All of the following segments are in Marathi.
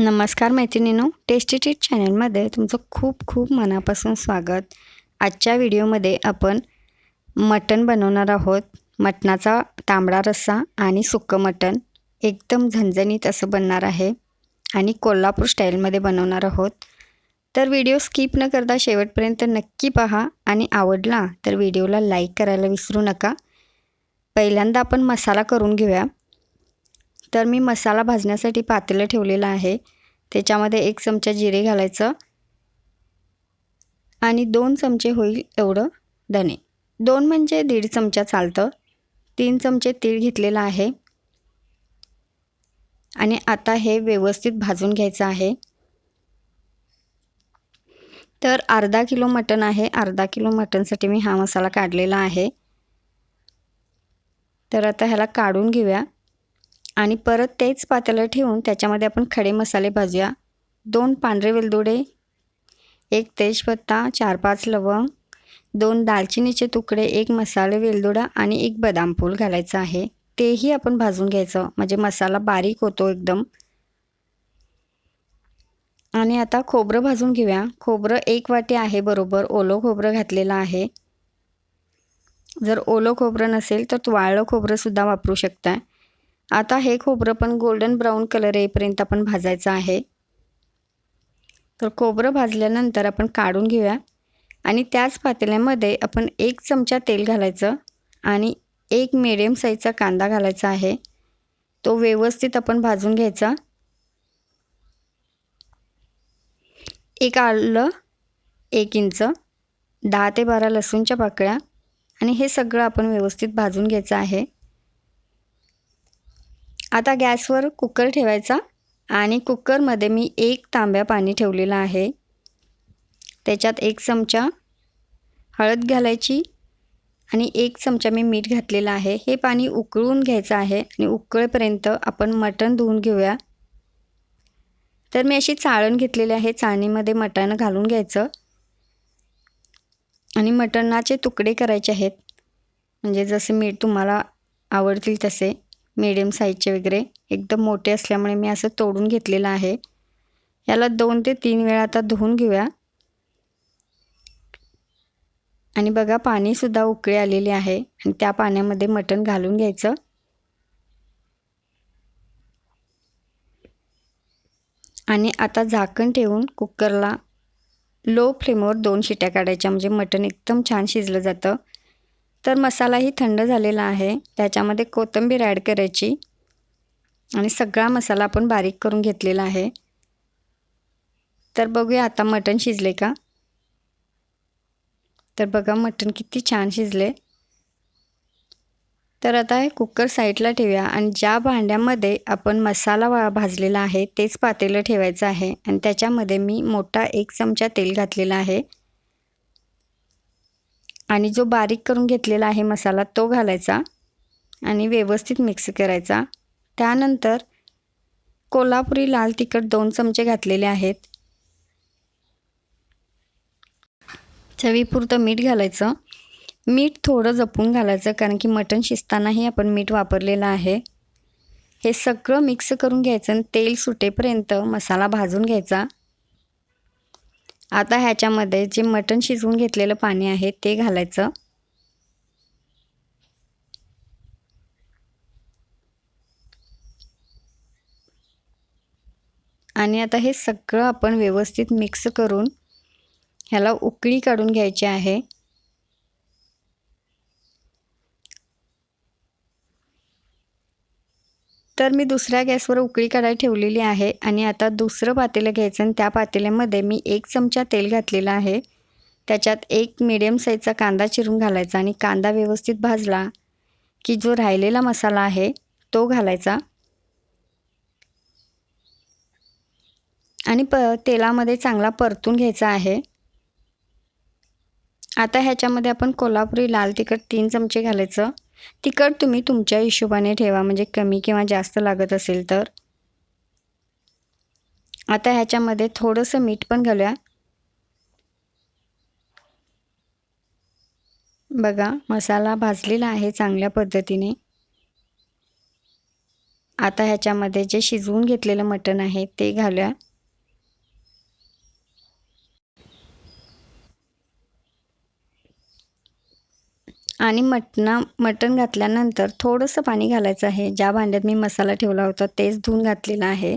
नमस्कार मैत्रिणीनो टेस्टी ट्रीट चॅनलमध्ये तुमचं खूप खूप मनापासून स्वागत. आजच्या व्हिडिओमध्ये आपण मटण बनवणार आहोत. मटणाचा तांबडा रस्सा आणि सुक्कं मटण एकदम झणझणीत असं बनणार आहे आणि कोल्हापूर स्टाईलमध्ये बनवणार आहोत. तर व्हिडिओ स्किप न करता शेवटपर्यंत नक्की पहा आणि आवडला तर व्हिडिओला लाईक करायला विसरू नका. पहिल्यांदा आपण मसाला करून घेऊया. तर मी मसाला भाजण्यासाठी पातेलं ठेवलेलं आहे. त्याच्यामध्ये एक चमचा जिरे घालायचं. आणि दोन चमचे होईल एवढं दणे दोन म्हणजे दीड चमचा चालतं. तीन चमचे तीळ घेतलेलं आहे. आणि आता हे व्यवस्थित भाजून घ्यायचं आहे. तर अर्धा किलो मटण आहे. अर्धा किलो मटणसाठी मी हा मसाला काढलेला आहे. तर आता ह्याला काढून घेऊया. आणि परत तेच पातेलं ठेवून त्याच्यामध्ये आपण खडे मसाले भाजूया. दोन पांढरे वेलदोडे एक तेजपत्ता चार पाच लवंग दोन दालचिनीचे तुकडे एक मसाले वेलदोडा आणि एक बदाम फूल घालायचं आहे. तेही आपण भाजून घ्यायचं म्हणजे मसाला बारीक होतो एकदम. आणि आता खोबरं भाजून घेऊया. खोबरं एक वाटी आहे बरोबर ओलं खोबरं घातलेलं आहे. जर ओलं खोबरं नसेल तर वाळलं खोबरंसुद्धा वापरू शकता आता हे खोबरं पण गोल्डन ब्राऊन कलर येईपर्यंत आपण भाजायचं आहे. तर खोबरं भाजल्यानंतर आपण काढून घेऊया. आणि त्याच पातेल्यामध्ये आपण एक चमचा तेल घालायचं आणि एक मिडियम साईजचा कांदा घालायचा आहे. तो व्यवस्थित आपण भाजून घ्यायचा. एक आलं एक इंच दहा ते बारा लसूणच्या पाकळ्या. आणि हे सगळं आपण व्यवस्थित भाजून घ्यायचं आहे. आता गॅसवर कुकर ठेवायचा आणि कुकरमध्ये मी एक तांब्या पाणी ठेवलेलं आहे. त्याच्यात एक चमचा हळद घालायची आणि एक चमचा मी मीठ घातलेलं आहे. हे पाणी उकळून घ्यायचं आहे आणि उकळेपर्यंत आपण मटण धुवून घेऊया. तर मी अशी चाळण घेतलेली आहे. चाळणीमध्ये मटण घालून घ्यायचं. आणि मटणाचे तुकडे करायचे आहेत. म्हणजे जसे मीठ तुम्हाला आवडतील तसे. मीडियम साईजचे वगैरे. एकदम मोठे असल्यामुळे मी असं तोडून घेतलेलं आहे. याला दोन ते तीन वेळा आता धुवून घेऊया. आणि बघा पाणीसुद्धा उकळी आलेले आहे. आणि त्या पाण्यामध्ये मटण घालून घ्यायचं. आणि आता झाकण ठेवून कुकरला लो फ्लेमवर दोन शिट्या काढायच्या. म्हणजे मटण एकदम छान शिजलं जातं. तर मसालाही थंड झालेला आहे. त्याच्यामध्ये कोथिंबीर ॲड करायची. आणि सगळा मसाला आपण बारीक करून घेतलेला आहे. तर बघूया आता मटण शिजले का? तर बघा मटण किती छान शिजले. तर आता हे कुकर साईडला ठेवूया. आणि ज्या भांड्यामध्ये आपण मसाला वा भाजलेला आहे तेच पातेलं ठेवायचं आहे. आणि त्याच्यामध्ये मी मोठा एक चमचा तेल घातलेला आहे. आणि जो बारीक करून घेतलेला आहे मसाला तो घालायचा आणि व्यवस्थित मिक्स करायचा. त्यानंतर कोल्हापुरी लाल तिखट दोन चमचे घातलेले आहेत. चवीपुरतं मीठ घालायचं. मीठ थोडं जपून घालायचं कारण की मटण शिजतानाही आपण मीठ वापरलेलं आहे. हे सगळं मिक्स करून घ्यायचं आणि तेल सुटेपर्यंत मसाला भाजून घ्यायचा. आता ह्याच्यामध्ये जे मटण शिजवून घेतलेलं पाणी आहे ते घालायचं. आणि आता हे सगळं आपण व्यवस्थित मिक्स करून ह्याला उकळी काढून घ्यायची आहे. तर मी दुसऱ्या गॅसवर उकळी कढाई ठेवलेली आहे आणि आता दुसरं पातेलं घ्यायचं आणि त्या पातेल्यामध्ये मी एक चमचा तेल घातलेलं आहे. त्याच्यात एक मिडियम साईजचा कांदा चिरून घालायचा आणि कांदा व्यवस्थित भाजला की जो राहिलेला मसाला आहे तो घालायचा. आणि प तेलामध्ये चांगला परतून घ्यायचा आहे. आता ह्याच्यामध्ये आपण कोल्हापुरी लाल तिखट तीन चमचे घालायचं. तिखट तुम्ही तुमच्या हिशोबाने ठेवा म्हणजे कमी किंवा जास्त लागत असेल तर. आता ह्याच्यामध्ये थोडंसं मीठ पण घालूया. बघा मसाला भाजलेला आहे चांगल्या पद्धतीने. आता ह्याच्यामध्ये जे शिजवून घेतलेलं मटण आहे ते घालूया. आणि मटणा मटण घातल्यानंतर थोडंसं पाणी घालायचं आहे. ज्या भांड्यात मी मसाला ठेवला होता तेच धुवून घातलेलं आहे.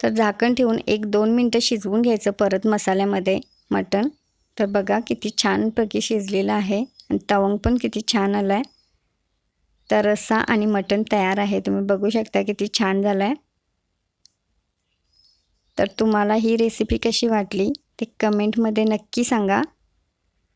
तर झाकण ठेवून एक दोन मिनटं शिजवून घ्यायचं परत मसाल्यामध्ये मटण. तर बघा किती छानपैकी शिजलेलं आहे आणि तवंग पण किती छान आला आहे तर रस्सा आणि मटण तयार आहे. तुम्ही बघू शकता किती छान झालं आहे तर तुम्हाला ही रेसिपी कशी वाटली ते कमेंटमध्ये नक्की सांगा.